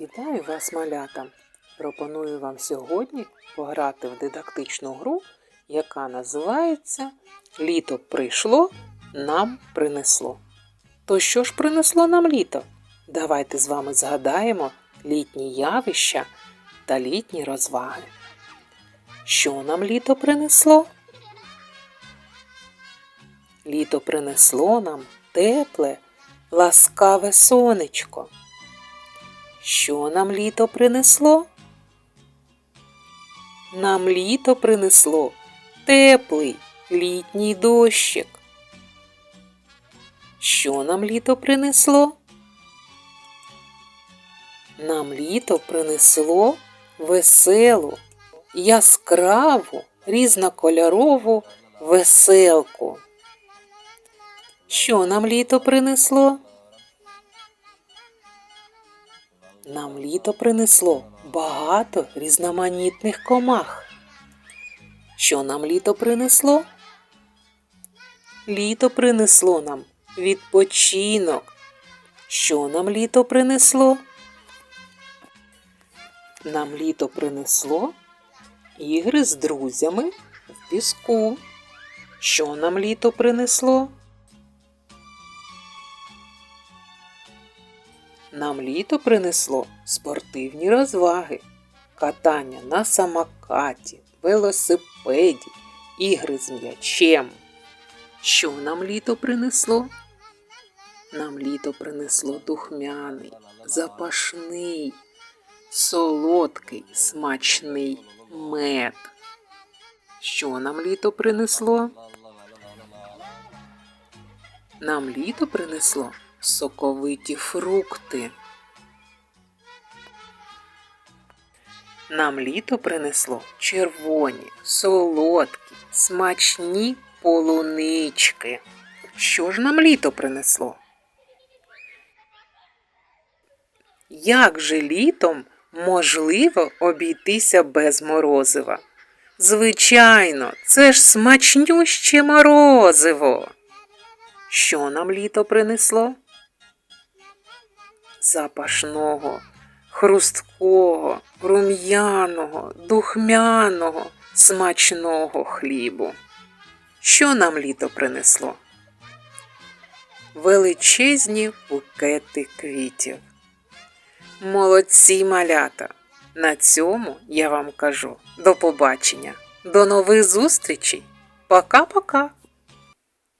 Вітаю вас, малята! Пропоную вам сьогодні пограти в дидактичну гру, яка називається Літо прийшло, нам принесло. То що ж принесло нам літо? Давайте з вами згадаємо літні явища та літні розваги. Що нам літо принесло? Літо принесло нам тепле, ласкаве сонечко. Що нам літо принесло? Нам літо принесло теплий літній дощик. Що нам літо принесло? Нам літо принесло веселу, яскраву, різнокольорову веселку. Що нам літо принесло? Нам літо принесло багато різноманітних комах. Що нам літо принесло? Літо принесло нам відпочинок. Що нам літо принесло? Нам літо принесло ігри з друзями в піску. Що нам літо принесло? Нам літо принесло спортивні розваги, катання на самокаті, велосипеді, ігри з м'ячем. Що нам літо принесло? Нам літо принесло духмяний, запашний, солодкий, смачний мед. Що нам літо принесло? Нам літо принесло соковиті фрукти. Нам літо принесло червоні, солодкі, смачні полунички. Що ж нам літо принесло? Як же літом можливо обійтися без морозива? Звичайно, це ж смачнюще морозиво. Що нам літо принесло? Запашного, хрусткого, рум'яного, духмяного, смачного хлібу. Що нам літо принесло? Величезні букети квітів. Молодці малята! На цьому я вам кажу до побачення, до нових зустрічей. Пока-пока!